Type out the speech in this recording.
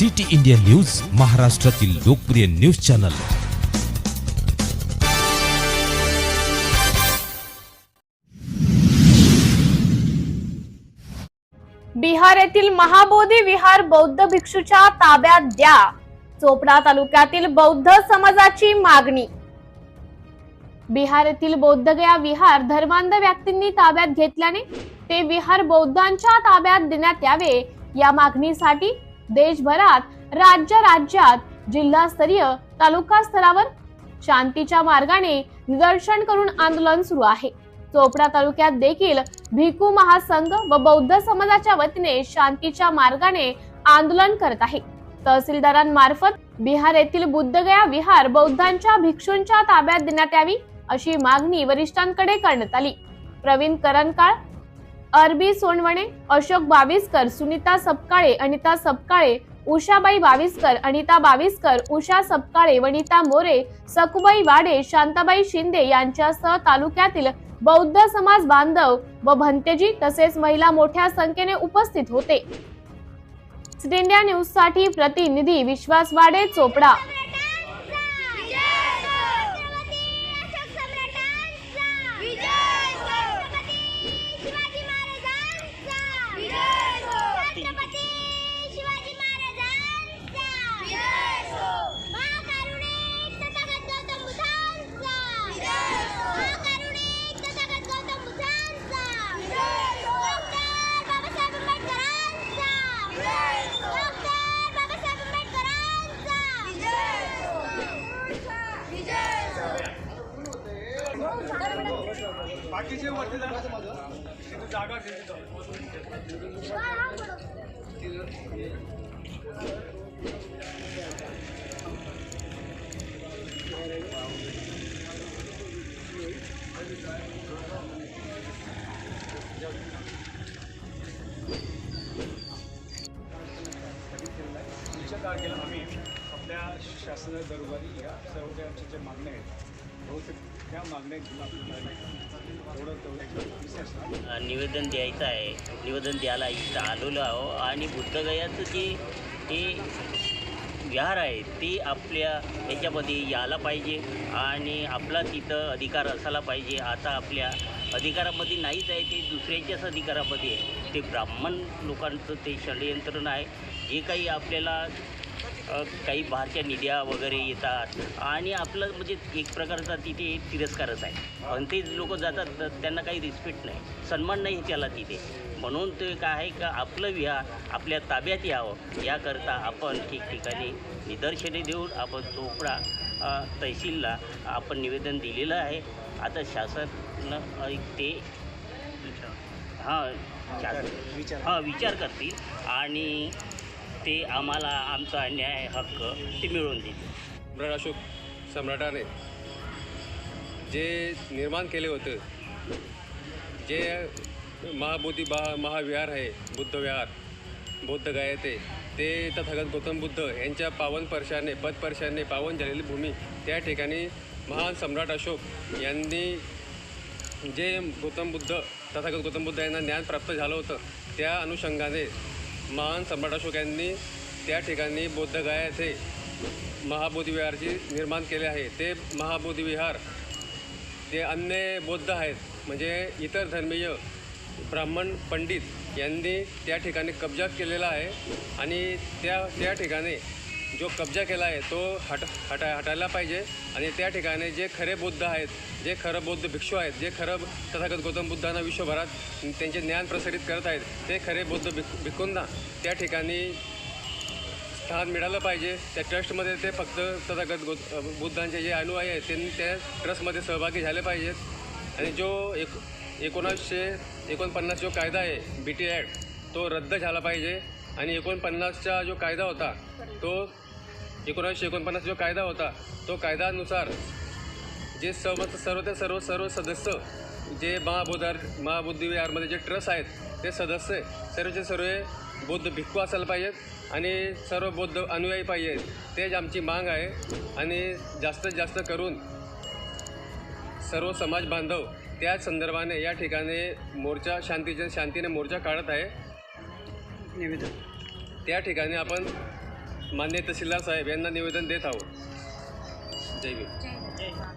City India news महाराष्ट्रातील लोकप्रिय news channel. Bihar येथील महाबोधी विहार बौद्ध भिक्षूच्या ताब्यात द्या. चोपडा तालुक्यातील बौद्ध समाजाची मागणी. बिहार येथील बौद्धगया विहार धर्मांध व्यक्तींनी ताब्यात घेतल्याने ते विहार बौद्धांच्या ताब्यात देण्यात यावे. या मागणीसाठी देशभरात राज्य राज्यात जिल्हास्तरीय तालुका स्तरावर शांतीच्या मार्गाने निदर्शन करून आंदोलन सुरू आहे. चोपडा तालुक्यात देखील भिकू महासंघ व बौद्ध समाजाच्या वतीने शांतीच्या मार्गाने आंदोलन करत आहे. तहसीलदारांमार्फत बिहार येथील बुद्धगया विहार बौद्धांच्या भिक्षूंच्या ताब्यात देण्यात यावी अशी मागणी वरिष्ठांकडे करण्यात आली. प्रवीण करंकाळ अरबी सोनवणे अशोक बाविस्कर सुनीता सपकाळे अनिता सपकाळे उषाबाई बाविस्कर अनिता बाविस्कर उषा सपकाळे वनिता मोरे सकुबाई वाडे शांताबाई शिंदे यांच्यासह तालुक्यातील बौद्ध समाज बांधव व भंतेजी तसेच महिला मोठ्या संख्येने उपस्थित होते. इंडिया न्यूजसाठी प्रतिनिधी विश्वास वाडे चोपडा. तारखेला आम्ही आपल्या शासन दरबारी या सर्व ज्या आमच्या ज्या मागण्या आहेत बहुतेक त्या मागण्या घेऊन निवेदन द्यायचं आहे. निवेदन द्यायला इथं आलेलो आहो. आणि बुद्धगयाचं जे हे विहार आहे ते आपल्या याच्यामध्ये यायला पाहिजे. आणि आपला तिथं अधिकार असायला पाहिजे. आता आपल्या अधिकारामध्ये नाहीच आहे ते दुसऱ्याच्याच अधिकारामध्ये आहे. ते ब्राह्मण लोकांचं ते षडयंत्रण आहे जे काही आपल्याला काही बाहेरच्या निड्या वगैरे येतात. आणि आपलं म्हणजे एक प्रकारचा तिथे तिरस्कारच आहे. आणि ते लोक जातात तर त्यांना काही रिस्पेक्ट नाही. सन्मान नाही त्याला तिथे. म्हणून ते काय आहे का आपलं विहार आपल्या ताब्यात यावं. याकरता आपण ठिकठिकाणी निदर्शने देऊन आपण चोपडा तहसीलला आपण निवेदन दिलेलं आहे. आता शासन ते हां हां विचार करतील. आणि ते आम्हाला आमचा न्याय हक्क ते मिळवून देते सम्राट अशोक सम्राटाने जे निर्माण केले होते जे महाबोधी बा महाविहार आहे बुद्ध विहार बौद्ध गायते ते तथागत गौतम बुद्ध यांच्या पावन पर्शाने पदपर्शाने पावन झालेली भूमी त्या ठिकाणी महान सम्राट अशोक यांनी जे गौतम बुद्ध तथागत गौतम बुद्ध यांना ज्ञान प्राप्त झालं होतं त्या अनुषंगाने महान सम्राट अशोक यांनी त्या ठिकाणी बौद्धगया येथे महाबोधी विहारची निर्माण केले आहे. ते महाबोधिविहार ते अन्य बौद्ध आहेत म्हणजे इतर धर्मीय ब्राह्मण पंडित यांनी त्या ठिकाणी कब्जा केलेला आहे आणि त्या त्या ठिकाणी जो कब्जा केला आहे तो हट हटा हटायला पाहिजे. आणि त्या ठिकाणी जे खरे बुद्ध आहेत जे खरं बौद्ध भिक्षू आहेत जे खरं तथागत गौतम बुद्धांना विश्वभरात त्यांचे ज्ञान प्रसारित करत आहेत ते खरे बौद्ध भिक भिक्खूंना त्या ठिकाणी स्थान मिळालं पाहिजे. त्या ट्रस्टमध्ये ते फक्त तथागत गौ बुद्धांचे जे अनुयायी आहेत त्यांनी त्या ट्रस्टमध्ये सहभागी झाले पाहिजेत. आणि जो एक एकोणासशे एकोणपन्नास जो कायदा आहे बी टी ॲक्ट तो रद्द झाला पाहिजे. आणि एकोणपन्नासचा जो कायदा होता तो एकोणीसशे एकोणपन्नास जो कायदा होता तो कायद्यानुसार जे सर्व सर्व ते सर्व सर्व सदस्य जे महाबोधार महाबुद्धिविहारमध्ये जे ट्रस्ट आहेत ते सदस्य सर्वचे सर्व बौद्ध भिक्खू असायला पाहिजेत आणि सर्व बौद्ध अनुयायी पाहिजेत तेच आमची मांग आहे. आणि जास्तीत जास्त करून सर्व समाज बांधव त्या संदर्भाने या ठिकाणी मोर्चा शांतीच्या शांतीने मोर्चा काढत आहे. निवेदन. त्या ठिकाणी आपण मान्य तहसीलदार साहेब यांना निवेदन देत आहोत. जय भीम.